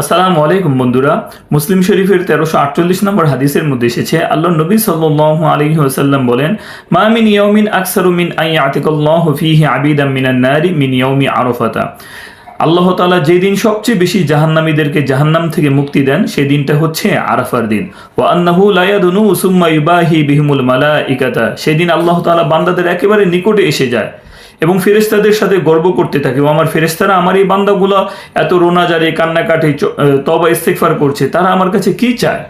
আসসালামু আলাইকুম বন্ধুরা। মুসলিম শরীফের তেরোশো আটচল্লিশ নম্বর হাদিসের মধ্যে এসেছে আল্লাহ নবী সাল্লাল্লাহু আলাইহি ওয়াসাল্লাম বলেন, মা মিন ইয়াউমিন আকসারু মিন আই আতিকাল্লাহু ফীহি আবিদাম মিনান নারি মিন ইয়াউমি আরাফাতা। আল্লাহ তালা যেদিন সবচেয়ে বেশি জাহান্নামীদেরকে জাহান্নাম থেকে মুক্তি দেন, সেই দিনটা হচ্ছে আরাফার দিন। ও আন্নাহু লা ইয়াদুনু সুম্মা ইউবাহি বিহিমুল মালাইকাতা। সেদিন আল্লাহ তালা বান্দাদের একেবারে নিকটে এসে যায়। এবং ফেরেস্তাদের সাথে গর্ব করতে থাকে। আমার ফেরেস্তারা আমার এই বান্দাগুলো এত রোনাজারে, কান্নাকাটি তবা ইস্তেকফার করছে, তারা আমার কাছে কি চায়?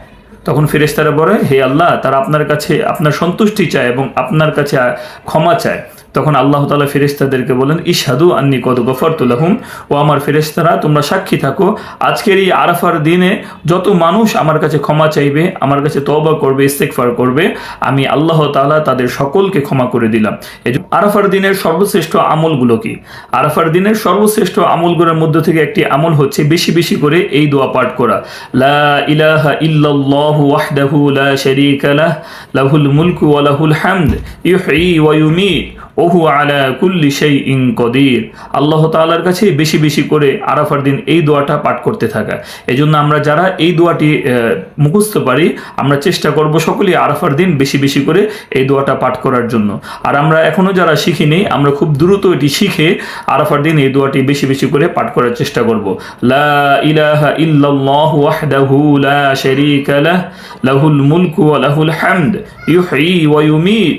তখন ফেরেস্তারা বলে, হে আল্লাহ, তারা আপনার কাছে, আপনার সন্তুষ্টি চায় এবং আপনার কাছে ক্ষমা চায়। তখন আল্লাহ তালা ফেরেস্তাদেরকে বলেন ইশাদু আন্নি কদ গফরতুল্লাহুম ও আমার ফেরেস্তারা তোমরা সাক্ষী থাকো। আজকের এই আরাফার দিনে যত মানুষ আমার কাছে ক্ষমা চাইবে, আমার কাছে তওবা করবে ইস্তেকফার করবে, আমি আল্লাহ তাআলা তাদের সকলকে ক্ষমা করে দিলাম। এই আরাফার দিনের সর্বশ্রেষ্ঠ আমলগুলো কি? আরাফার দিনের সর্বশ্রেষ্ঠ আমলগুলোর মধ্যে থেকে একটি আমল হচ্ছে বেশি বেশি করে এই দোয়া পাঠ করা। লাহুল মুলকু ওয়া লাহুল হামদ, ইউহয়ী ওয়া ইউমীত। ওহু আলা কুল্লি শাইইন কদির। আল্লাহ তাআলার কাছে বেশি বেশি করে আরাফার দিন এই দোয়াটা পাঠ করতে থাকা। এজন্য আমরা যারা এই দোয়াটি মুখস্থ পারি, আমরা চেষ্টা করব সকলেই আরাফার দিন বেশি বেশি করে এই দোয়াটা পাঠ করার জন্য। আর আমরা এখনও যারা শিখিনি, আমরা খুব দ্রুত এটি শিখে আরাফার দিন এই দোয়াটি বেশি বেশি করে পাঠ করার চেষ্টা করব। লা ইলাহা লা লাহ, লাহুল মুলকু ওয়া লাহুল হামদ, ইউহয়ী ওয়া ইউমীত।